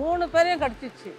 மூணு பேரையும் கடிச்சிச்சு.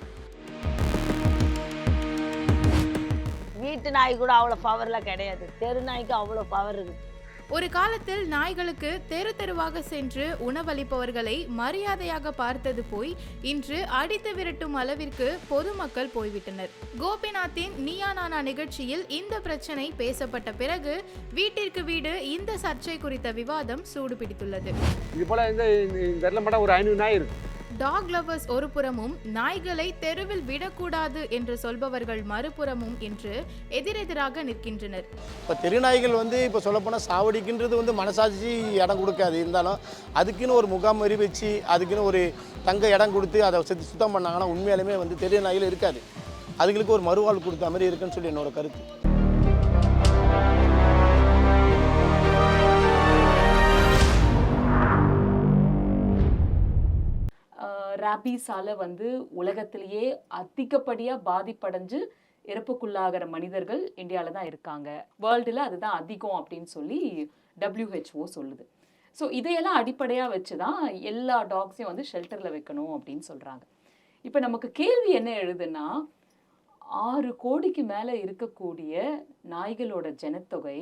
வீட்டு நாய் கூட அவ்வளோ பவர்லாம் கிடையாது. தெரு நாய்க்கு அவ்வளோ பவர் இருக்குது ஒரு காலத்தில் நாய்களுக்கு தெரு தெருவாக சென்று உணவளிப்பவர்களை மரியாதையாக பார்த்தது போய் இன்று அடித்து விரட்டும் அளவிற்கு பொதுமக்கள் போய்விட்டனர். கோபிநாத்தின் நீயா நானா நிகழ்ச்சியில் இந்த பிரச்சனை பேசப்பட்ட பிறகு வீட்டிற்கு வீடு இந்த சர்ச்சை குறித்த விவாதம் சூடுபிடித்துள்ளது. இது போல் இந்த ஒரு ஐநூறு நாய் இருக்கு. டாக் லவர்ஸ் ஒரு புறமும் நாய்களை தெருவில் விடக்கூடாது என்று சொல்பவர்கள் மறுபுறமும் என்று எதிரெதிராக நிற்கின்றனர். இப்போ தெருநாய்கள் வந்து இப்போ சொல்லப்போனால் சாவடிக்கின்றது வந்து மனசாட்சி இடம் கொடுக்காது. இருந்தாலும் அதுக்குன்னு ஒரு முகாம் மாரி வச்சு அதுக்குன்னு ஒரு தங்க இடம் கொடுத்து அதை சுத்தி சுத்தம் பண்ணாங்கன்னா உண்மையாலுமே வந்து தெரு நாய்கள் இருக்காது. அதுங்களுக்கு ஒரு மறுவாழ்வு கொடுத்த மாதிரி இருக்குன்னு சொல்லி என்னோட கருத்து. ரேபீஸால் வந்து உலகத்திலேயே அதிகப்படியாக பாதிப்படைஞ்சு இறப்புக்குள்ளாகிற மனிதர்கள் இந்தியாவில் தான் இருக்காங்க. வேர்ல்டில் அதுதான் அதிகம் அப்படின்னு சொல்லி டபிள்யூஹெச்ஓ சொல்லுது. ஸோ இதையெல்லாம் அடிப்படையாக வச்சு தான் எல்லா டாக்ஸையும் வந்து ஷெல்டரில் வைக்கணும் அப்படின்னு சொல்கிறாங்க இப்போ நமக்கு கேள்வி என்ன எழுதுன்னா ஆறு கோடிக்கு மேலே இருக்கக்கூடிய நாய்களோட ஜனத்தொகை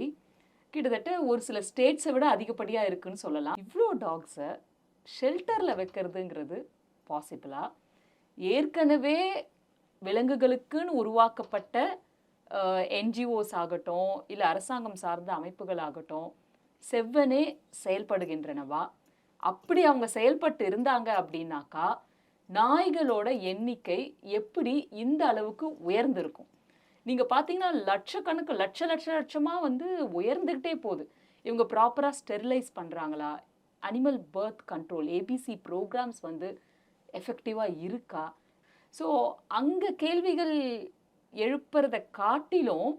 கிட்டத்தட்ட ஒரு சில ஸ்டேட்ஸை விட அதிகப்படியாக இருக்குன்னு சொல்லலாம். இவ்வளோ டாக்ஸை ஷெல்டரில் வைக்கிறதுங்கிறது பாசிபிளா ஏற்கனவே விலங்குகளுக்குன்னு உருவாக்கப்பட்ட என்ஜிஓஸ் ஆகட்டும் இல்லை அரசாங்கம் சார்ந்த அமைப்புகள் ஆகட்டும் செவ்வனே செயல்படுகின்றனவா? அப்படி அவங்க செயல்பட்டு இருந்தாங்க அப்படின்னாக்கா நாய்களோட எண்ணிக்கை எப்படி இந்த அளவுக்கு உயர்ந்திருக்கும்? நீங்கள் பார்த்தீங்கன்னா லட்சக்கணக்கு லட்ச லட்ச லட்சமாக வந்து உயர்ந்துக்கிட்டே போகுது. இவங்க ப்ராப்பராக ஸ்டெரிலைஸ் பண்ணுறாங்களா animal birth control ABC programmes வந்து எஃபெக்டிவாக இருக்கா? ஸோ அங்கே கேள்விகள் எழுப்புறதை காட்டிலும்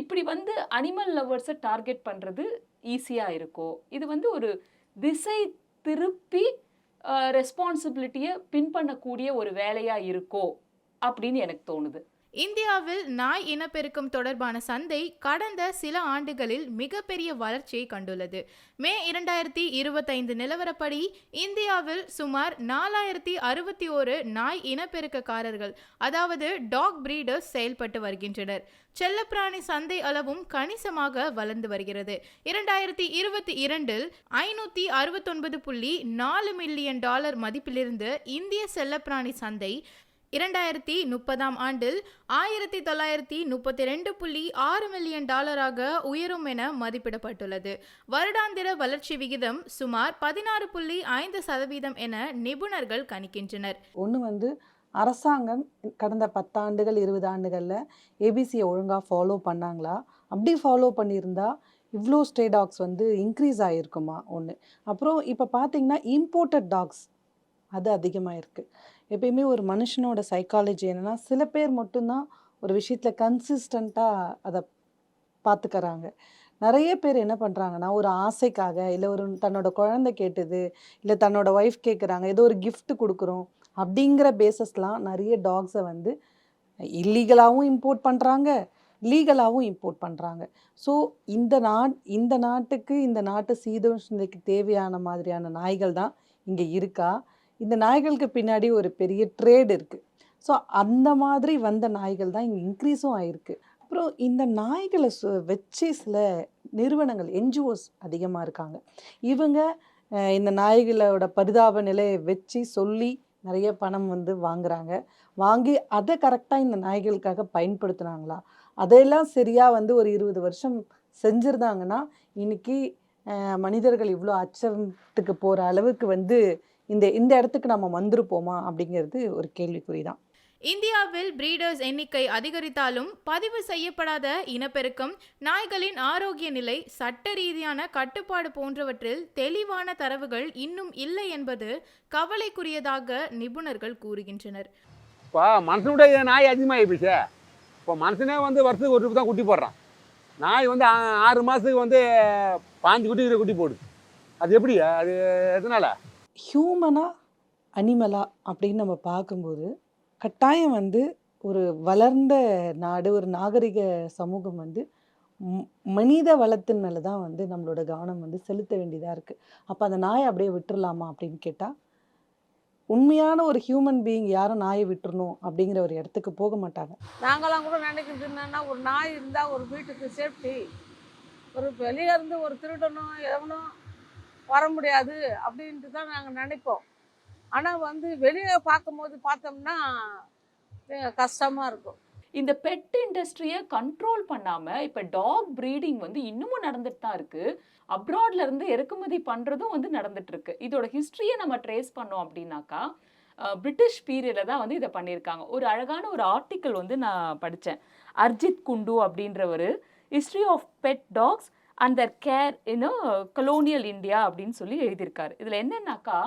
இப்படி வந்து அனிமல் லவர்ஸை டார்கெட் பண்ணுறது ஈஸியாக இருக்கோ? இது வந்து ஒரு திசை திருப்பி ரெஸ்பான்சிபிலிட்டியை பின் பண்ணக்கூடிய ஒரு வேலையாக இருக்கோ? அப்படின்னு எனக்கு தோணுது. இந்தியாவில் நாய் இனப்பெருக்கம் தொடர்பான சந்தை கடந்த சில ஆண்டுகளில் மிகப்பெரிய வளர்ச்சியை கண்டுள்ளது. மே இரண்டாயிரத்தி இருபத்தைந்து நிலவரப்படி இந்தியாவில் சுமார் நாலாயிரத்தி அறுபத்தி ஒரு நாய் இனப்பெருக்கக்காரர்கள் அதாவது டாக் பிரீடர்ஸ் செயல்பட்டு வருகின்றனர். செல்லப்பிராணி சந்தை அளவும் கணிசமாக வளர்ந்து வருகிறது. இரண்டாயிரத்தி இருபத்தி இரண்டில் ஐநூற்றி அறுபத்தொன்பது புள்ளி நாலு மில்லியன் டாலர் மதிப்பிலிருந்து இந்திய செல்லப்பிராணி சந்தை இரண்டாயிரத்தி முப்பதாம் ஆண்டில் ஆயிரத்தி தொள்ளாயிரத்தி முப்பத்தி ரெண்டு புள்ளி ஆறு மில்லியன் டாலராக உயரும் என மதிப்பிடப்பட்டுள்ளது. வருடாந்திர வளர்ச்சி விகிதம் சுமார் பதினாறு புள்ளி ஐந்து சதவீதம் என நிபுணர்கள் கணிக்கின்றனர். ஒன்று வந்து அரசாங்கம் கடந்த பத்தாண்டுகள் இருபது ஆண்டுகளில் ஏபிசியை ஒழுங்காக ஃபாலோ பண்ணாங்களா? அப்படி ஃபாலோ பண்ணியிருந்தா இவ்வளோ ஸ்டே டாக்ஸ் வந்து இன்க்ரீஸ் ஆகிருக்குமா ஒன்று அப்புறம் இப்போ பார்த்தீங்கன்னா இம்போர்ட்டட் டாக்ஸ் அது அதிகமாக இருக்குது எப்பயுமே ஒரு மனுஷனோட சைக்காலஜி என்னென்னா சில பேர் மட்டும்தான் ஒரு விஷயத்தில் கன்சிஸ்டண்ட்டாக அதை பார்த்துக்கறாங்க நிறைய பேர் என்ன பண்ணுறாங்கன்னா ஒரு ஆசைக்காக இல்லை ஒரு தன்னோட குழந்தை கேட்டது இல்லை தன்னோட ஒய்ஃப் கேட்குறாங்க ஏதோ ஒரு கிஃப்ட் கொடுக்குறோம் அப்படிங்கிற பேசஸ்லாம் நிறைய டாக்ஸை வந்து இல்லீகலாகவும் இம்போர்ட் பண்ணுறாங்க லீகலாகவும் இம்போர்ட் பண்ணுறாங்க ஸோ இந்த நாட் இந்த நாட்டுக்கு இந்த நாட்டு சீதோஷ்ணைக்கு தேவையான மாதிரியான நாய்கள் தான் இங்கே இருக்கா? இந்த நாய்களுக்கு பின்னாடி ஒரு பெரிய ட்ரேட் இருக்குது ஸோ அந்த மாதிரி வந்த நாய்கள் தான் இங்கே இன்க்ரீஸும் ஆயிருக்கு. அப்புறம் இந்த நாய்களை சு- வச்சு சில நிறுவனங்கள் என்ஜிஓஸ் அதிகமாக இருக்காங்க. இவங்க இந்த நாய்களோட பரிதாப நிலையை வச்சு சொல்லி நிறைய பணம் வந்து வாங்குறாங்க. வாங்கி அதை கரெக்டாக இந்த நாய்களுக்காக பயன்படுத்துனாங்களா? அதையெல்லாம் சரியாக வந்து ஒரு இருபது வருஷம் செஞ்சுருந்தாங்கன்னா இன்றைக்கி மனிதர்கள் இவ்வளோ அச்சத்துக்கு போகிற அளவுக்கு வந்து இந்த இந்த இடத்துக்கு நம்ம வந்திருப்போமா அப்படிங்கிறது ஒரு கேள்விக்குறி தான் இந்தியாவில் பிரீடர்ஸ் எண்ணிக்கை அதிகரித்தாலும் பதிவு செய்யப்படாத இனப்பெருக்கம் நாய்களின் ஆரோக்கிய நிலை சட்ட ரீதியான கட்டுப்பாடு போன்றவற்றில் தெளிவான தரவுகள் இன்னும் இல்லை என்பது கவலைக்குரியதாக நிபுணர்கள் கூறுகின்றனர். இப்போ மனுஷனுடைய நாய் அதிகமாகி போச்சு. இப்போ மனுஷனே வந்து வருஷத்துக்கு ஒரு தான் குட்டி போடுறான். நாய் வந்து ஆ- ஆறு மாதத்துக்கு வந்து பாஞ்சு குட்டி குட்டி போடுது. அது எப்படி? அது எதனால? ஹியூமனாக அனிமலா அப்படின்னு நம்ம பார்க்கும்போது கட்டாயம் வந்து ஒரு வளர்ந்த நாடு ஒரு நாகரிக சமூகம் வந்து மனித வளத்தின் மேலே தான் வந்து நம்மளோட கவனம் வந்து செலுத்த வேண்டியதாக இருக்குது அப்போ அந்த நாயை அப்படியே விட்டுடலாமா அப்படின்னு கேட்டால் உண்மையான ஒரு ஹியூமன் பீயிங் யாரும் நாயை விட்டுறணும் அப்படிங்கிற ஒரு இடத்துக்கு போக மாட்டாங்க. நாங்களாம் கூட நினைக்கிறது என்னன்னா ஒரு நாய் இருந்தால் ஒரு வீட்டுக்கு சேஃப்டி ஒரு வெளியே இருந்து ஒரு திருடனும் எவனும் வர முடியாது அப்படின்ட்டு தான் நாங்கள் நினைப்போம். ஆனால் வந்து வெளியே பார்க்கும்போது பார்த்தோம்னா கஷ்டமாக இருக்கும். இந்த பெட் இண்டஸ்ட்ரியை கண்ட்ரோல் பண்ணாமல் இப்போ டாக் ப்ரீடிங் வந்து இன்னமும் நடந்துட்டு தான் இருக்குது அப்ராட்லேருந்து இறக்குமதி பண்ணுறதும் வந்து நடந்துட்டுருக்கு இதோட ஹிஸ்ட்ரியை நம்ம ட்ரேஸ் பண்ணோம் அப்படின்னாக்கா பிரிட்டிஷ் பீரியடில் தான் வந்து இதை பண்ணியிருக்காங்க. ஒரு அழகான ஒரு ஆர்டிக்கிள் வந்து நான் படித்தேன் அர்ஜித் குண்டு அப்படின்றவர் history of pet dogs and their care in colonial India அப்படின்னு சொல்லி எழுதியிருக்காரு. இதில் என்னன்னாக்கா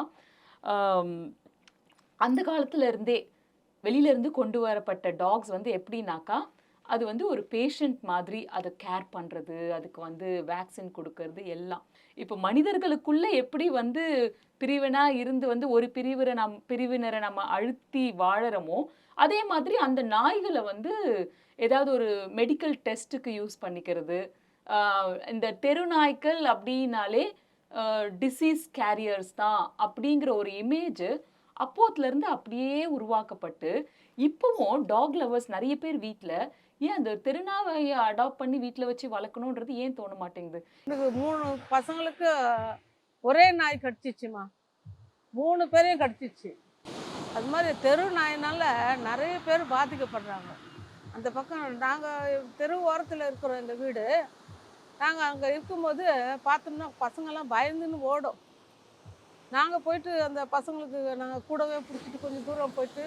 அந்த காலத்துல இருந்தே வெளியில இருந்து கொண்டு வரப்பட்ட டாக்ஸ் வந்து எப்படின்னாக்கா அது வந்து ஒரு பேஷண்ட் மாதிரி அதை கேர் பண்ணுறது அதுக்கு வந்து வேக்சின் கொடுக்கறது எல்லாம். இப்போ மனிதர்களுக்குள்ளே எப்படி வந்து பிரிவினா இருந்து வந்து ஒரு பிரிவினை நம் பிரிவினரை நம்ம அழுத்தி வாழறோமோ அதே மாதிரி அந்த நாய்களை வந்து ஏதாவது ஒரு மெடிக்கல் டெஸ்ட்டுக்கு யூஸ் பண்ணிக்கிறது இந்த தெரு நாய்க்கள் அப்படின்னாலே டிசீஸ் கேரியர்ஸ் தான் அப்படிங்கிற ஒரு இமேஜ் அப்போத்துலேருந்து அப்படியே உருவாக்கப்பட்டு இப்போவும் டாக் லவர்ஸ் நிறைய பேர் வீட்டில் ஏன் அந்த திருநாவையை அடாப்ட் பண்ணி வீட்டில் வச்சு வளர்க்கணுன்றது ஏன் தோண மாட்டேங்குது? எனக்கு மூணு பசங்களுக்கு ஒரே நாய் கடிச்சிச்சுமா. மூணு பேரையும் கடிச்சிச்சு. அது மாதிரி தெரு நாயினால் நிறைய பேர் பாதிக்கப்படுறாங்க. அந்த பக்கம் நாங்கள் தெரு ஓரத்தில் இருக்கிறோம் இந்த வீடு நாங்கள் அங்கே இருக்கும்போது பார்த்தோம்னா பசங்கெல்லாம் பயந்துன்னு ஓடும். நாங்கள் போயிட்டு அந்த பசங்களுக்கு நாங்கள் கூடவே பிடிச்சிட்டு கொஞ்சம் தூரம் போயிட்டு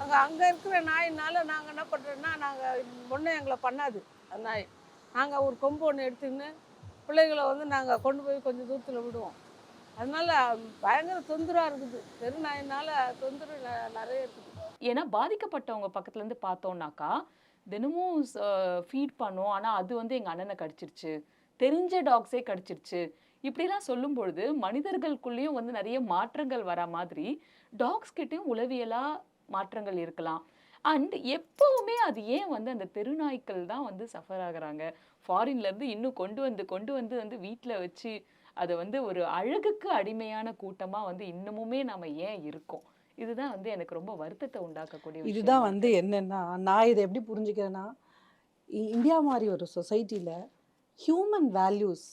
அங்கே அங்கே இருக்கிற நாயினால் நாங்கள் என்ன பண்ணுறோன்னா நாங்கள் ஒன்றும் எங்களை பண்ணாது அந்த நாய். நாங்கள் ஒரு கொம்பு ஒன்று எடுத்துக்கின்னு பிள்ளைகளை வந்து நாங்கள் கொண்டு போய் கொஞ்சம் தூரத்தில் விடுவோம். அதனால் பயங்கர தொந்தரவாக இருக்குது. பெரு நாயினால் தொந்தரவு நிறைய இருக்குது. ஏன்னா பாதிக்கப்பட்டவங்க பக்கத்துலேருந்து பார்த்தோன்னாக்கா தினமும் ஃபீட் பண்ணோம். ஆனால் அது வந்து எங்கள் அண்ணனை கடிச்சிருச்சு. தெரிஞ்ச டாக்ஸே கடிச்சிருச்சு. இப்படிலாம் சொல்லும் பொழுது மனிதர்களுக்குள்ளேயும் வந்து நிறைய மாற்றங்கள் வர மாதிரி டாக்ஸ் கிட்டேயும் உளவியலாக மாற்றங்கள் இருக்கலாம். அண்ட் எப்போவுமே அது ஏன் வந்து அந்த தெருநாய்க்கள் தான் வந்து சஃபர் ஆகுறாங்க? ஃபாரின்லேருந்து இன்னும் கொண்டு வந்து கொண்டு வந்து வந்து வீட்டில் வச்சு அதை வந்து ஒரு அழகுக்கு அடிமையான கூட்டமாக வந்து இன்னமுமே நம்ம ஏன் இருக்கோம்? இதுதான் வந்து எனக்கு ரொம்ப வருத்தத்தை உண்டாக்கக்கூடிய இதுதான். வந்து என்னன்னா நான் இதை எப்படி புரிஞ்சுக்கிறேன்னா இந்தியா மாதிரி ஒரு சொசைட்டியில் ஹியூமன் வேல்யூஸ்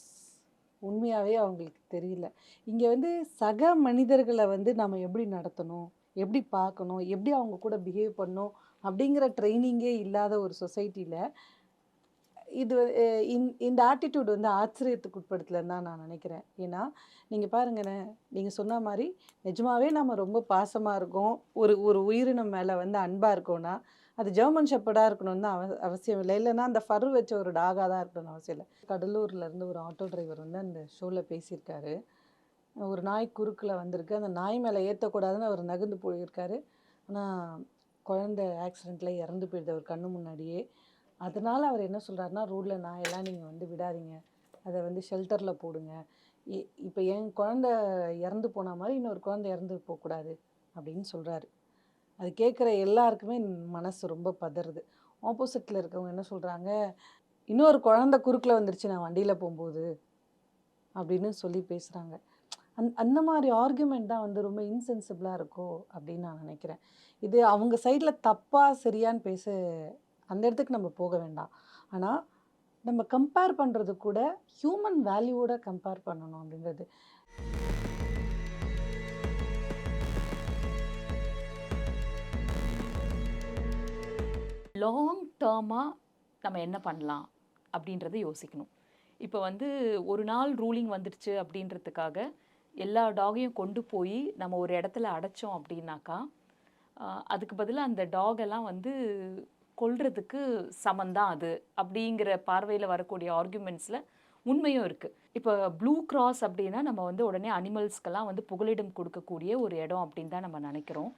உண்மையாகவே அவங்களுக்கு தெரியல இங்கே வந்து சக மனிதர்களை வந்து நம்ம எப்படி நடத்தணும் எப்படி பார்க்கணும் எப்படி அவங்க கூட பிஹேவ் பண்ணணும் அப்படிங்கிற ட்ரைனிங்கே இல்லாத ஒரு சொசைட்டியில் இது இந்த- ஆட்டிடியூட் வந்து ஆச்சரியத்துக்கு உட்படுத்தலன்னு தான் நான் நினைக்கிறேன். ஏன்னா நீங்கள் பாருங்களேன் நீங்கள் சொன்ன மாதிரி நிஜமாவே நம்ம ரொம்ப பாசமாக இருக்கோம். ஒரு ஒரு உயிரினம் மேலே வந்து அன்பாக இருக்கோம்னா அது ஜெர்மன் ஷெப்பர்டாக இருக்கணும்னு தான் அவ அவசியம் இல்லை. இல்லைன்னா அந்த ஃபர் வச்ச ஒரு டாகாக தான் இருக்கணும்னு அவசியம் இல்லை. கடலூர்லேருந்து ஒரு ஆட்டோ டிரைவர் வந்து அந்த ஷோவில் பேசியிருக்காரு. ஒரு நாய் குறுக்கில் வந்திருக்கு. அந்த நாய் மேலே ஏற்றக்கூடாதுன்னு அவர் நகர்ந்து போயிருக்காரு. ஆனால் குழந்தை ஆக்சிடெண்ட்டில் இறந்து போயிடுது. அவர் கண்ணு முன்னாடியே. அதனால் அவர் என்ன சொல்கிறாருன்னா ரோட்டில் நாயெல்லாம் நீங்கள் வந்து விடாதீங்க. அதை வந்து ஷெல்டரில் போடுங்க. இப்போ என் குழந்தை இறந்து போன மாதிரி இன்னொரு குழந்தை இறந்து போகக்கூடாது. அப்படின்னு சொல்கிறாரு அது கேட்குற எல்லாருக்குமே மனசு ரொம்ப பதறுது. ஆப்போசிட்டில் இருக்கவங்க என்ன சொல்கிறாங்க இன்னொரு குழந்தை குறுக்கில் வந்துருச்சு நான் வண்டியில் போகும்போது. அப்படின்னு சொல்லி பேசுகிறாங்க அந் அந்த மாதிரி ஆர்குமெண்ட் தான் வந்து ரொம்ப இன்சென்சிபிளாக இருக்கோ அப்படின்னு நான் நினைக்கிறேன். இது அவங்க சைடில் தப்பாக சரியான்னு பேச அந்த இடத்துக்கு நம்ம போக வேண்டாம். ஆனால் நம்ம கம்பேர் பண்ணுறது கூட ஹியூமன் வேல்யூவோட கம்பேர் பண்ணணும் அப்படின்றது. லாங் டேர்மாக நம்ம என்ன பண்ணலாம் அப்படின்றத யோசிக்கணும். இப்போ வந்து ஒரு நாள் ரூலிங் வந்துடுச்சு அப்படின்றதுக்காக எல்லா டாகையும் கொண்டு போய் நம்ம ஒரு இடத்துல அடைச்சோம் அப்படின்னாக்கா அதுக்கு பதிலாக அந்த டாகெல்லாம் வந்து கொள்றதுக்கு சமந்தான் அது அப்படிங்கிற பார்வையில் வரக்கூடிய ஆர்குமெண்ட்ஸில் உண்மையும் இருக்குது இப்போ ப்ளூ கிராஸ் அப்படின்னா நம்ம வந்து உடனே அனிமல்ஸ்க்கெல்லாம் வந்து புகலிடம் கொடுக்கக்கூடிய ஒரு இடம் அப்படின்னு தான் நம்ம நினைக்கிறோம்.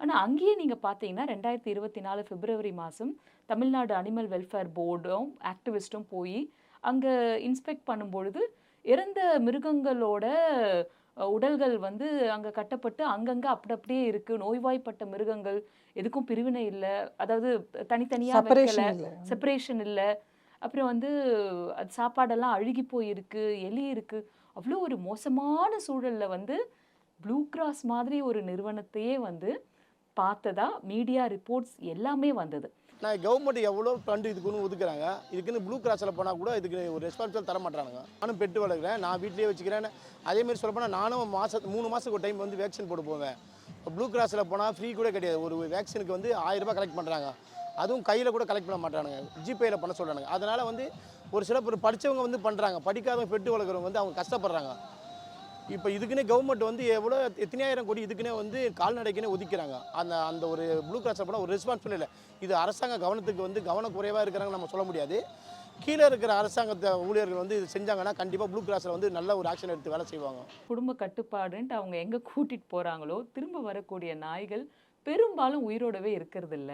ஆனால் அங்கேயே நீங்கள் பார்த்தீங்கன்னா ரெண்டாயிரத்தி இருபத்தி நாலு பிப்ரவரி மாதம் தமிழ்நாடு அனிமல் வெல்ஃபேர் போர்டும் ஆக்டிவிஸ்ட்டும் போய் அங்கே இன்ஸ்பெக்ட் பண்ணும்பொழுது இறந்த மிருகங்களோட உடல்கள் வந்து அங்கே கட்டப்பட்டு அங்கங்கே அப்படி அப்படியே இருக்குது நோய்வாய்ப்பட்ட மிருகங்கள் எதுக்கும் பிரிவினை இல்லை. அதாவது தனித்தனியாக வைக்கல. செப்பரேஷன் இல்லை செப்பரேஷன் இல்லை. அப்புறம் வந்து அது சாப்பாடெல்லாம் அழுகி போயிருக்கு எலி இருக்கு. அவ்வளோ ஒரு மோசமான சூழல்ல வந்து ப்ளூ கிராஸ் மாதிரி ஒரு நிறுவனத்தையே வந்து பார்த்ததா மீடியா ரிப்போர்ட்ஸ் எல்லாமே வந்தது. நான் கவர்மெண்ட் எவ்வளோ ஃபண்டு இதுக்குன்னு ஒதுக்குறாங்க. இதுக்குன்னு ப்ளூ கிராஸில் போனால் கூட இதுக்கு ஒரு ரெஸ்பான்சிபிள் தர மாட்டானுங்க நானும் பெட்டு வளர்க்குறேன் நான் வீட்லேயே வச்சுக்கிறேன் அதேமாதிரி சொல்ல போனால் நானும் மாதம் மூணு மாதத்துக்கு ஒரு டைம் வந்து வேக்சின் போட்டு போவேன். இப்போ ப்ளூ கிராஸில் போனால் ஃப்ரீ கூட கிடையாது. ஒரு வேக்சினுக்கு வந்து ஆயிரம் ரூபாய் கலெக்ட் பண்ணுறாங்க அதுவும் கையில் கூட கலெக்ட் பண்ண மாட்டானுங்க. ஜிபேயில் பண்ண சொல்கிறாங்க அதனால் வந்து ஒரு சில பேர் படித்தவங்க வந்து பண்ணுறாங்க படிக்காதவங்க பெட்டு வளர்க்குறவங்க வந்து அவங்க கஷ்டப்படுறாங்க. இப்போ இதுக்குன்னே கவர்மெண்ட் வந்து எவ்வளோ எத்தனையாயிரம் கோடி இதுக்குன்னே வந்து கால்நடைக்குன்னே ஒதுக்கிறாங்க. அந்த அந்த ஒரு ப்ளூ கிராஸில் போனால் ஒரு ரெஸ்பான்சிபிள் இல்லை இது அரசாங்க கவனத்துக்கு வந்து கவனக்குறைவாக இருக்கிறாங்கன்னு நம்ம சொல்ல முடியாது. கீழே இருக்கிற அரசாங்கத்தை ஊழியர்கள் வந்து இது செஞ்சாங்கன்னா கண்டிப்பாக ப்ளூ கிராஸில் வந்து நல்ல ஒரு ஆக்ஷன் எடுத்து வேலை செய்வாங்க. குடும்ப கட்டுப்பாடுன்ட்டு அவங்க எங்கே கூட்டிகிட்டு போகிறாங்களோ திரும்ப வரக்கூடிய நாய்கள் பெரும்பாலும் உயிரோடவே இருக்கிறதில்ல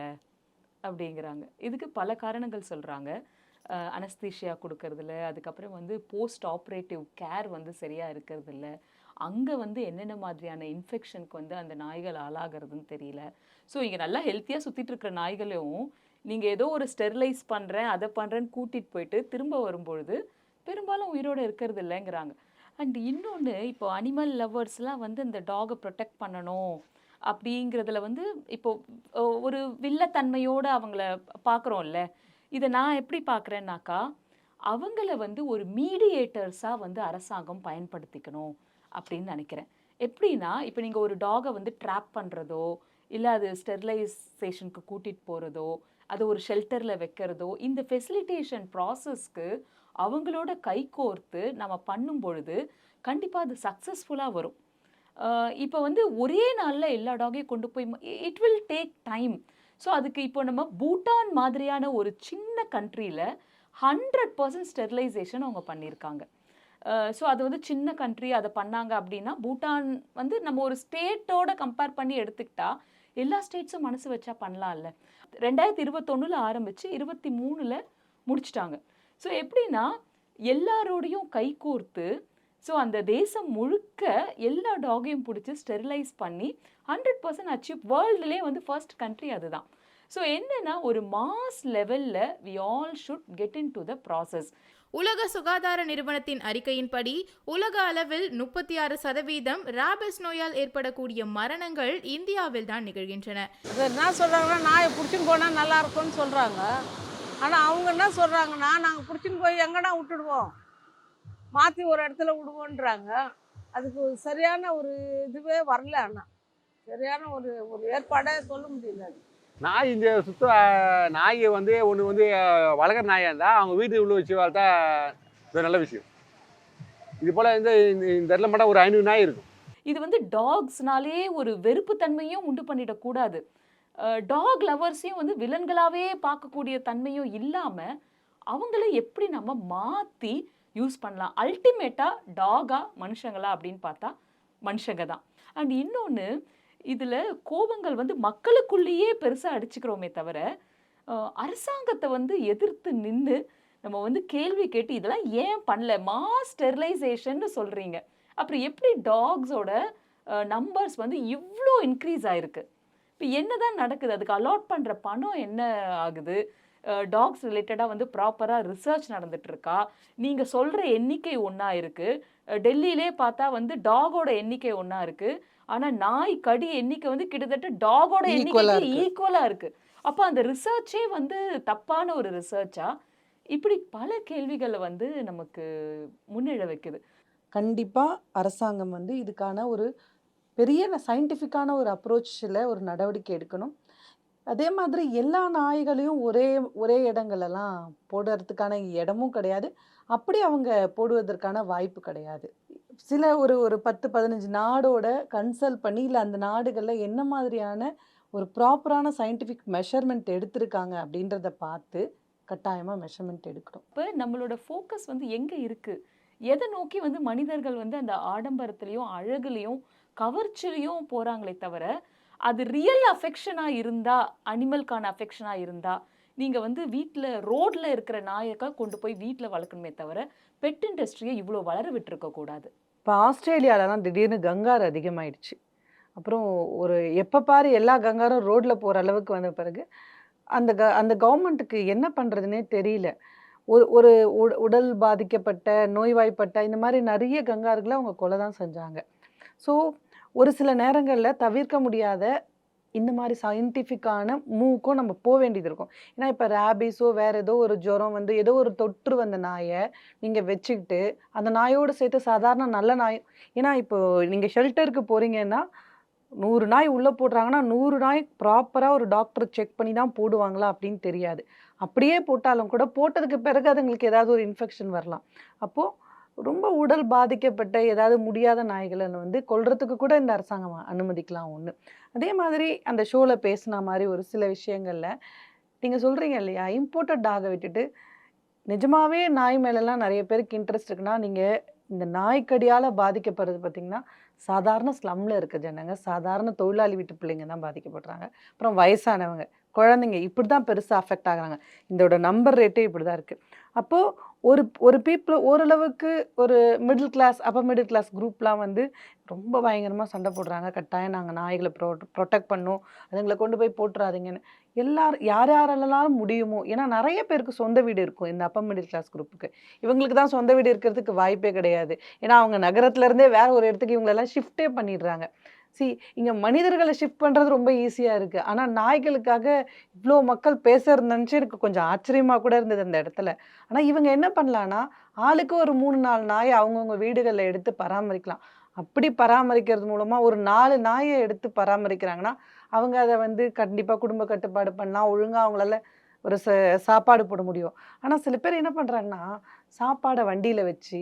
அப்படிங்கிறாங்க. இதுக்கு பல காரணங்கள் சொல்கிறாங்க அனஸ்தீஷியா கொடுக்கறதில்ல அதுக்கப்புறம் வந்து போஸ்ட் ஆப்ரேட்டிவ் கேர் வந்து சரியாக இருக்கிறதில்ல. அங்கே வந்து என்னென்ன மாதிரியான இன்ஃபெக்ஷனுக்கு வந்து அந்த நாய்கள் ஆளாகிறதுன்னு தெரியல. ஸோ இங்கே நல்லா ஹெல்த்தியாக சுற்றிட்டு இருக்கிற நாய்களையும் நீங்கள் ஏதோ ஒரு ஸ்டெர்லைஸ் பண்ணுறேன் அதை பண்ணுறேன்னு கூட்டிகிட்டு போயிட்டு திரும்ப வரும்பொழுது பெரும்பாலும் உயிரோடு இருக்கிறது இல்லைங்கிறாங்க அண்ட் இன்னொன்று இப்போ அனிமல் லவ்வர்ஸ்லாம் வந்து இந்த டாகை ப்ரொடெக்ட் பண்ணணும் அப்படிங்கிறதுல வந்து இப்போ ஒரு வில்லத்தன்மையோடு அவங்கள பார்க்குறோம்ல இதை நான் எப்படி பார்க்குறேன்னாக்கா அவங்கள வந்து ஒரு மீடியேட்டர்ஸாக வந்து அரசாங்கம் பயன்படுத்திக்கணும் அப்படின்னு நினைக்கிறேன். எப்படின்னா இப்போ நீங்கள் ஒரு டாகை வந்து ட்ராப் பண்ணுறதோ இல்லை அது ஸ்டெர்லைசேஷனுக்கு கூட்டிகிட்டு போகிறதோ அதை ஒரு ஷெல்டரில் வைக்கிறதோ இந்த ஃபெசிலிட்டேஷன் ப்ராசஸ்க்கு அவங்களோட கை கோர்த்து நம்ம பண்ணும் பொழுது கண்டிப்பாக அது சக்ஸஸ்ஃபுல்லாக வரும். இப்போ வந்து ஒரே நாளில் எல்லா டாகையும் கொண்டு போய் it will take time so அதுக்கு இப்போ நம்ம பூட்டான் மாதிரியான ஒரு சின்ன கண்ட்ரியில் ஹண்ட்ரட் பர்சன்ட் ஸ்டெர்லைசேஷன் அவங்க பண்ணியிருக்காங்க ஸோ அது வந்து சின்ன கண்ட்ரி அதை பண்ணாங்க அப்படின்னா பூட்டான் வந்து நம்ம ஒரு ஸ்டேட்டோட கம்பேர் பண்ணி எடுத்துக்கிட்டா எல்லா ஸ்டேட்ஸும் மனசு வச்சா பண்ணலாம்ல. ரெண்டாயிரத்தி இருபத்தொன்னுல ஆரம்பித்து இருபத்தி மூணில் முடிச்சிட்டாங்க. ஸோ எப்படின்னா எல்லாரோடையும் கைகோர்த்து ஸோ அந்த தேசம் முழுக்க எல்லா டாகையும் பிடிச்சி ஸ்டெரிலைஸ் பண்ணி ஹண்ட்ரட் பர்சன்ட் அச்சீவ் வேர்ல்டுலேயே வந்து ஃபர்ஸ்ட் கண்ட்ரி அதுதான். ஸோ என்னன்னா ஒரு மாஸ் லெவலில் we all should get into the process உலக சுகாதார நிறுவனத்தின் அறிக்கையின்படி உலக அளவில் முப்பத்தி ஆறு சதவீதம் ராபிஸ் நோயால் ஏற்படக்கூடிய மரணங்கள் இந்தியாவில் தான் நிகழ்கின்றன. என்ன சொல்கிறாங்கன்னா நாயை பிடிச்சின்னு போனால் நல்லா இருக்கும்னு சொல்கிறாங்க ஆனால் அவங்க என்ன சொல்கிறாங்கன்னா நாங்கள் பிடிச்சின்னு போய் எங்கடா விட்டுடுவோம்? மாற்றி ஒரு இடத்துல விடுவோன்றாங்க. அதுக்கு ஒரு சரியான ஒரு இதுவே வரல ஆனால் சரியான ஒரு ஒரு ஏற்பாடே சொல்ல முடியல அது. நாய் இந்த சுத்த நாயை வந்து ஒன்று வந்து வளர்க்குற நாயாக இருந்தால் அவங்க வீட்டு உள்ள வச்சு வளர்த்தா இது நல்ல விஷயம். இது போல் இந்த இந்த- இந்த இடத்துல மட்டும் ஒரு ஐநூறு நாய் இருக்கும். இது வந்து டாக்ஸ்னாலே ஒரு வெறுப்புத்தன்மையும் உண்டு பண்ணிடக்கூடாது டாக் லவர்ஸையும் வந்து வில்லன்களாகவே பார்க்கக்கூடிய தன்மையும் இல்லாமல் அவங்கள எப்படி நம்ம மாற்றி யூஸ் பண்ணலாம். அல்டிமேட்டாக டாகா மனுஷங்களா அப்படின்னு பார்த்தா மனுஷங்க தான். அண்ட் இன்னொன்று இதில் கோபங்கள் வந்து மக்களுக்குள்ளேயே பெருசாக அடிச்சுக்கிறோமே தவிர அரசாங்கத்தை வந்து எதிர்த்து நின்று நம்ம வந்து கேள்வி கேட்டு இதெல்லாம் ஏன் பண்ணல? மாஸ் ஸ்டெர்லைசேஷன் சொல்கிறீங்க அப்புறம் எப்படி டாக்ஸோட நம்பர்ஸ் வந்து இவ்வளோ இன்க்ரீஸ் ஆயிருக்கு? இப்போ என்னதான் நடக்குது? அதுக்கு அலாட் பண்ணுற பணம் என்ன ஆகுது? டாக்ஸ் ரிலேட்டடாக வந்து ப்ராப்பராக ரிசர்ச் நடந்துட்டு இருக்கா நீங்கள் சொல்கிற எண்ணிக்கை ஒன்றா இருக்குது டெல்லியிலே பார்த்தா வந்து டாகோட எண்ணிக்கை ஒன்றா இருக்குது ஆனால் நாய் கடி எண்ணிக்கை வந்து கிட்டத்தட்ட டாகோட எண்ணிக்கை. ஈக்குவலாக இருக்குது அப்போ அந்த ரிசர்ச்சே வந்து தப்பான ஒரு ரிசர்ச்சா? இப்படி பல கேள்விகளை வந்து நமக்கு முன்னிழ வைக்குது. கண்டிப்பாக அரசாங்கம் வந்து இதுக்கான ஒரு பெரிய சயின்டிஃபிக்கான ஒரு அப்ரோச்சில் ஒரு நடவடிக்கை எடுக்கணும். அதே மாதிரி எல்லா நாய்களையும் ஒரே ஒரே இடங்களெல்லாம் போடுறதுக்கான இடமும் கிடையாது. அப்படி அவங்க போடுவதற்கான வாய்ப்பு கிடையாது. சில ஒரு ஒரு பத்து பதினஞ்சு நாடோட கன்சல்ட் பண்ணி இல்லை அந்த நாடுகளில் என்ன மாதிரியான ஒரு ப்ராப்பரான சயின்டிஃபிக் மெஷர்மெண்ட் எடுத்திருக்காங்க அப்படின்றத பார்த்து கட்டாயமாக மெஷர்மெண்ட் எடுக்கணும். இப்போ நம்மளோட ஃபோக்கஸ் வந்து எங்கே இருக்குது எதை நோக்கி வந்து மனிதர்கள் வந்து அந்த ஆடம்பரத்துலேயும் அழகுலேயும் கவர்ச்சிலையும் போகிறாங்களே தவிர அது ரியல் அஃபெக்ஷனாக இருந்தால் அனிமல்கான அஃபெக்ஷனாக இருந்தால் நீங்கள் வந்து வீட்டில் ரோட்டில் இருக்கிற நாயக்காக கொண்டு போய் வீட்டில் வளர்க்கணுமே தவிர பெட் இண்டஸ்ட்ரியை இவ்வளோ வளர விட்டுருக்கக்கூடாது இப்போ ஆஸ்திரேலியாவிலலாம் திடீர்னு கங்காரு அதிகமாயிடுச்சு. அப்புறம் ஒரு எப்போ பாரு எல்லா கங்காரும் ரோட்டில் போகிற அளவுக்கு வந்த பிறகு அந்த க அந்த கவர்மெண்ட்டுக்கு என்ன பண்ணுறதுனே தெரியல. ஒரு ஒரு உடல் பாதிக்கப்பட்ட நோய்வாய்ப்பட்ட இந்த மாதிரி நிறைய கங்காருகளை அவங்க கொலை தான் செஞ்சாங்க. ஸோ ஒரு சில நேரங்களில் தவிர்க்க முடியாத இந்த மாதிரி சயின்டிஃபிக்கான மூக்கும் நம்ம போக வேண்டியது இருக்கும். ஏன்னா இப்போ ரேபிஸோ வேறு ஏதோ ஒரு ஜுரம் வந்து ஏதோ ஒரு தொற்று வந்த நாயை நீங்கள் வச்சுக்கிட்டு அந்த நாயோடு சேர்த்து சாதாரண நல்ல நாய் ஏன்னா இப்போ நீங்கள் ஷெல்டருக்கு போகிறீங்கன்னா நூறு நாய் உள்ளே போடுறாங்கன்னா நூறு நாய் ப்ராப்பராக ஒரு டாக்டர் செக் பண்ணி தான் போடுவாங்களா அப்படின்னு தெரியாது. அப்படியே போட்டாலும் கூட போட்டதுக்கு பிறகு அதுங்களுக்கு ஏதாவது ஒரு இன்ஃபெக்ஷன் வரலாம். அப்போது ரொம்ப உடல் பாதிக்கப்பட்ட ஏதாவது முடியாத நாய்களை வந்து கொள்றதுக்கு கூட இந்த அரசாங்கம் அனுமதிக்கலாம் ஒன்று அதே மாதிரி அந்த ஷோவில் பேசின மாதிரி ஒரு சில விஷயங்களில் நீங்கள் சொல்கிறீங்க இல்லையா? இம்போர்ட்டட் டாகை விட்டுட்டு நிஜமாவே நாய் மேலெல்லாம் நிறைய பேருக்கு இன்ட்ரெஸ்ட் இருக்குன்னா நீங்கள் இந்த நாய்க்கடியால் பாதிக்கப்படுறது பார்த்தீங்கன்னா சாதாரண ஸ்லம்மில் இருக்க ஜனங்க சாதாரண தொழிலாளி வீட்டு பிள்ளைங்க தான் பாதிக்கப்படுறாங்க. அப்புறம் வயசானவங்க. குழந்தைங்க இப்படி தான் பெருசாக அஃபெக்ட் ஆகுறாங்க. இதோட நம்பர் ரேட்டே இப்படி தான் இருக்குது அப்போது ஒரு ஒரு பீப்புள் ஓரளவுக்கு ஒரு middle class upper middle class குரூப்லாம் வந்து ரொம்ப பயங்கரமாக சண்டை போடுறாங்க. கட்டாயம் நாங்கள் நாய்களை ப்ரோ ப்ரொடெக்ட் பண்ணோம். அதுங்களை கொண்டு போய் போட்டுறாதீங்கன்னு. எல்லாரும் யார் யாரெல்லாம் முடியுமோ ஏன்னா நிறைய பேருக்கு சொந்த வீடு இருக்கும் இந்த அப்பர் மிடில் கிளாஸ் குரூப்புக்கு இவங்களுக்கு தான் சொந்த வீடு இருக்கிறதுக்கு வாய்ப்பே கிடையாது. ஏன்னா அவங்க நகரத்துலேருந்தே வேறு ஒரு இடத்துக்கு இவங்களெல்லாம் ஷிஃப்ட்டே பண்ணிடுறாங்க. சி இங்கே மனிதர்களை ஷிஃப்ட் பண்ணுறது ரொம்ப ஈஸியாக இருக்குது ஆனால் நாய்களுக்காக இவ்வளோ மக்கள் பேசுறது நினச்சி எனக்கு கொஞ்சம் ஆச்சரியமாக கூட இருந்தது அந்த இடத்துல. ஆனால் இவங்க என்ன பண்ணலான்னா ஆளுக்கு ஒரு மூணு நாலு நாயை அவங்கவுங்க வீடுகளில் எடுத்து பராமரிக்கலாம். அப்படி பராமரிக்கிறது மூலமாக ஒரு நாலு நாயை எடுத்து பராமரிக்கிறாங்கன்னா அவங்க அதை வந்து கண்டிப்பாக குடும்ப கட்டுப்பாடு பண்ணலாம். ஒழுங்காக அவங்களால ஒரு ச சாப்பாடு போட முடியும். ஆனால் சில பேர் என்ன பண்ணுறாங்கன்னா சாப்பாடை வண்டியில் வச்சு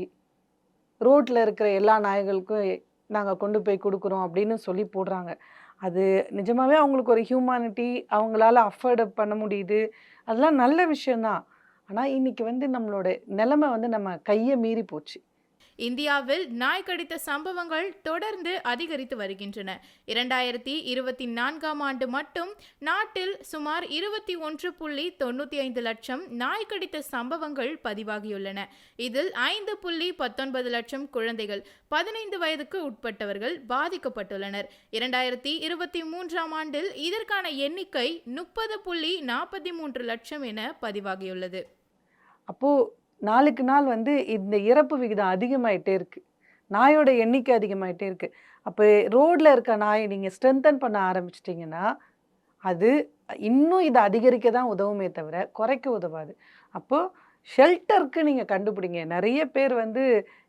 ரோட்டில் இருக்கிற எல்லா நாய்களுக்கும் நாங்கள் கொண்டு போய் கொடுக்குறோம் அப்படின்னு சொல்லி போடுறாங்க. அது நிஜமாவே அவங்களுக்கு ஒரு ஹியூமானிட்டி அவங்களால அஃபோர்டு பண்ண முடியுது. அதெல்லாம் நல்ல விஷயந்தான் ஆனால் இன்னைக்கு வந்து நம்மளோட நிலமை வந்து நம்ம கையை மீறி போச்சு. இந்தியாவில் நாய் கடித்த சம்பவங்கள் தொடர்ந்து அதிகரித்து வருகின்றன. இரண்டாயிரத்தி இருபத்தி நான்காம் ஆண்டு மட்டும் நாட்டில் சுமார் இருபத்தி ஒன்று புள்ளி தொண்ணூற்றி ஐந்து லட்சம் நாய் கடித்த சம்பவங்கள் பதிவாகியுள்ளன. இதில் ஐந்து புள்ளி பத்தொன்பது லட்சம் குழந்தைகள் பதினைந்து வயதுக்கு உட்பட்டவர்கள் பாதிக்கப்பட்டுள்ளனர். இரண்டாயிரத்தி இருபத்தி மூன்றாம் ஆண்டில் இதற்கான எண்ணிக்கை முப்பது புள்ளி நாற்பத்தி மூன்று லட்சம் என பதிவாகியுள்ளது. அப்போது நாளுக்கு நாள் வந்து இந்த இறப்பு விகிதம் அதிகமாயிட்டே இருக்குது நாயோட எண்ணிக்கை அதிகமாயிட்டே இருக்குது அப்போ ரோட்டில் இருக்க நாயை நீங்கள் ஸ்ட்ரென்தன் பண்ண ஆரம்பிச்சிட்டிங்கன்னா அது இன்னும் இதை அதிகரிக்க தான் உதவுமே தவிர குறைக்க உதவாது. அப்போது ஷெல்டருக்கு நீங்கள் கண்டுபிடிங்க. நிறைய பேர் வந்து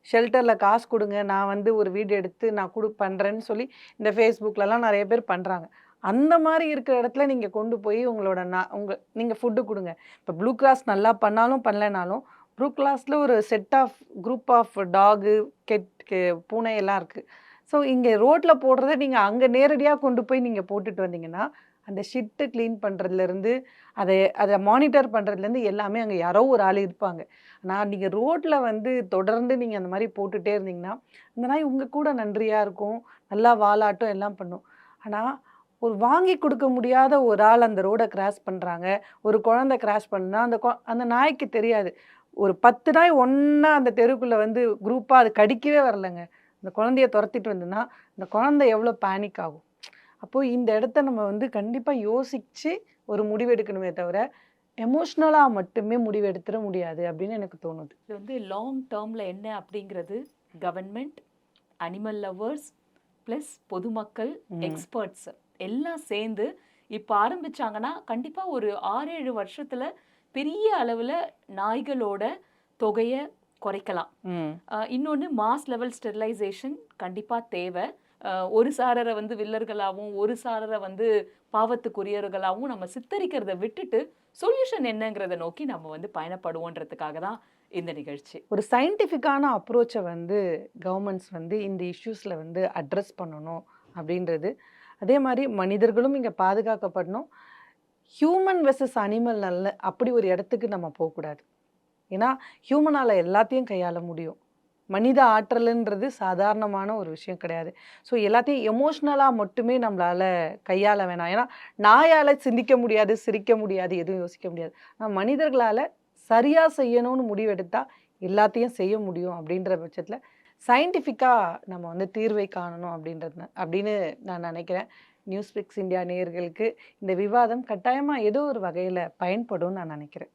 ஷெல்டரில் காசு கொடுங்க நான் வந்து ஒரு வீடு எடுத்து நான் கொடு பண்ணுறேன்னு சொல்லி இந்த ஃபேஸ்புக்லலாம் நிறைய பேர் பண்ணுறாங்க அந்த மாதிரி இருக்கிற இடத்துல நீங்கள் கொண்டு போய் உங்களோட நான் உங்கள் நீங்கள் ஃபுட்டு கொடுங்க. இப்போ ப்ளூ கிராஸ் நல்லா பண்ணாலும் பண்ணலைனாலும் ப்ரூ கிளாஸில் ஒரு set of group of dog get பூனை எல்லாம் இருக்குது ஸோ இங்கே ரோட்டில் போடுறத நீங்கள் அங்கே நேரடியாக கொண்டு போய் நீங்கள் போட்டுட்டு வந்தீங்கன்னா அந்த ஷிட்டு க்ளீன் பண்ணுறதுலேருந்து அதை அதை மானிட்டர் பண்ணுறதுலேருந்து எல்லாமே அங்கே யாரோ ஒரு ஆள் இருப்பாங்க. ஆனால் நீங்கள் ரோட்டில் வந்து தொடர்ந்து நீங்கள் அந்த மாதிரி போட்டுகிட்டே இருந்தீங்கன்னா அந்த நாய் உங்கள் கூட நன்றியாக இருக்கும் நல்லா வாலாட்டம் எல்லாம் பண்ணும். ஆனால் ஒரு வாங்கி கொடுக்க முடியாத ஒரு ஆள் அந்த ரோடை கிராஸ் பண்ணுறாங்க ஒரு குழந்தை கிராஸ் பண்ணால் அந்த கொ- அந்த நாய்க்கு தெரியாது. ஒரு பத்து நாய் ஒன்றா அந்த தெருக்குள்ளே வந்து குரூப்பாக அது கடிக்கவே வரலங்க. அந்த குழந்தைய துரத்திட்டு வந்துன்னா அந்த குழந்தை எவ்வளோ பேனிக் ஆகும். அப்போது இந்த இடத்த நம்ம வந்து கண்டிப்பாக யோசித்து ஒரு முடிவு எடுக்கணுமே தவிர எமோஷ்னலாக மட்டுமே முடிவு எடுத்துட முடியாது அப்படின்னு எனக்கு தோணுது. இது வந்து லாங் டேர்மில் என்ன அப்படிங்கிறது? கவர்மெண்ட் அனிமல் லவர்ஸ் ப்ளஸ் பொதுமக்கள். எக்ஸ்பர்ட்ஸ் எல்லாம் சேர்ந்து இப்போ ஆரம்பிச்சாங்கன்னா கண்டிப்பாக ஒரு ஆறு ஏழு வருஷத்துல பெரிய அளவில் நாய்களோட தொகையை குறைக்கலாம். இன்னொன்று மாஸ் லெவல் ஸ்டெரிலைசேஷன் கண்டிப்பாக தேவை. ஒரு சாரரை வந்து வில்லர்களாகவும் ஒரு சாரரை வந்து பாவத்துக்குரியவர்களாகவும் நம்ம சித்தரிக்கிறத விட்டுட்டு சொல்யூஷன் என்னங்கிறத நோக்கி நம்ம வந்து பயணப்படுவோன்றதுக்காக தான் இந்த நிகழ்ச்சி. ஒரு சயின்டிஃபிக்கான அப்ரோச்சை வந்து கவர்மெண்ட்ஸ் வந்து இந்த இஷ்யூஸில் வந்து அட்ரஸ் பண்ணணும் அப்படின்றது. அதே மாதிரி மனிதர்களும் இங்கே பாதுகாக்கப்படணும். ஹியூமன் வெர்சஸ் அனிமல் நல்ல அப்படி ஒரு இடத்துக்கு நம்ம போகக்கூடாது. ஏன்னா ஹியூமனால் எல்லாத்தையும் கையாள முடியும். மனித ஆற்றலுன்றது சாதாரணமான ஒரு விஷயம் கிடையாது. ஸோ எல்லாத்தையும் எமோஷ்னலாக மட்டுமே நம்மளால் கையாள வேணாம். ஏன்னா நாயால் சிந்திக்க முடியாது சிரிக்க முடியாது எதுவும் யோசிக்க முடியாது. ஆனால் மனிதர்களால் சரியாக செய்யணும்னு முடிவெடுத்தால் எல்லாத்தையும் செய்ய முடியும் அப்படின்ற பட்சத்தில் சயின்டிஃபிக்காக நம்ம வந்து தீர்வை காணணும் அப்படின்றது அப்படின்னு நான் நினைக்கிறேன். நியூஸ் பிக்ஸ் இந்தியா நேயர்களுக்கு இந்த விவாதம் கட்டாயமாக ஏதோ ஒரு வகையில் பயன்படும் நான் நினைக்கிறேன்.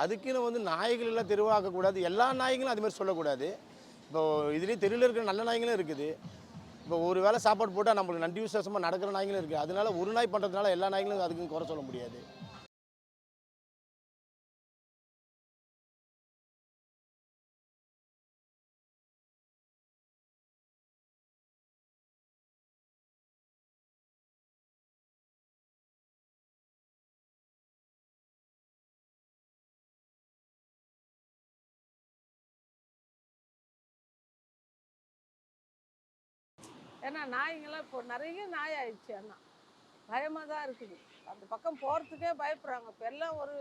அதுக்குன்னு வந்து நாய்கள் எல்லாம் தெருவாக்கக்கூடாது எல்லா நாய்களும் அதுமாதிரி சொல்லக்கூடாது. இப்போ இதுலேயே தெருவில் இருக்கிற நல்ல நாய்களும் இருக்குது. இப்போ ஒரு வேளை சாப்பாடு போட்டால் நம்மளுக்கு நன்றி விசுவாசமாக நடக்கிற நாய்களும் இருக்குது அதனால ஒரு நாய் பண்ணுறதுனால எல்லா நாய்களும் அதுக்கும் குறை சொல்ல முடியாது. ஆனால் நாய்ங்களாம் இப்போ நிறைய நாய் ஆயிடுச்சு ஆனால் பயமாக தான் இருக்குது. அந்த பக்கம் போகிறதுக்கே பயப்படுறாங்க. இப்போ எல்லாம் ஒரு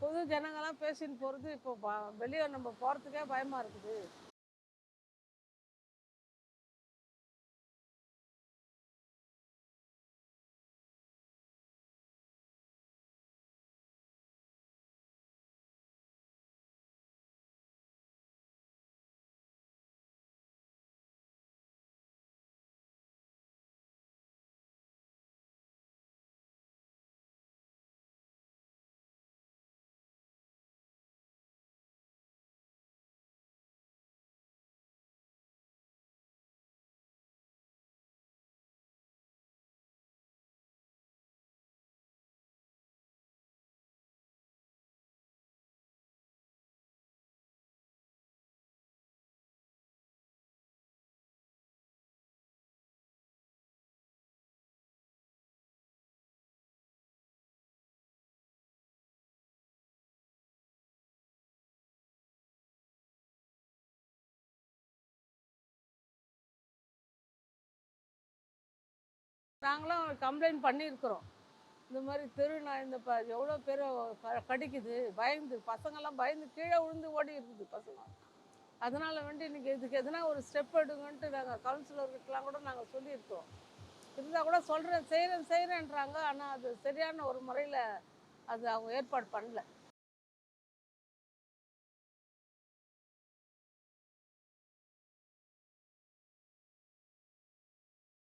புது ஜனங்கள்லாம் பேசின்னு போகிறது இப்போ வெளியே நம்ம போகிறதுக்கே பயமாக இருக்குது. நாங்களும் கம்ப்ளைண்ட் பண்ணியிருக்கிறோம். இந்த மாதிரி தெரு நான் இந்த ப எவ்வளோ பேர் கடிக்குது பயந்து பசங்கள்லாம் பயந்து கீழே விழுந்து ஓடி இருக்குது பசங்க. அதனால் வேண்டி இன்றைக்கி இதுக்கு எதுனா ஒரு ஸ்டெப் எடுங்கன்ட்டு நாங்கள் கவுன்சிலர்கிட்டலாம் கூட நாங்கள் சொல்லியிருக்கோம். இருந்தால் கூட சொல்கிறேன் செய்கிறேன் செய்கிறேன்றாங்க ஆனால் அது சரியான ஒரு முறையில் அது அவங்க ஏற்பாடு பண்ணல.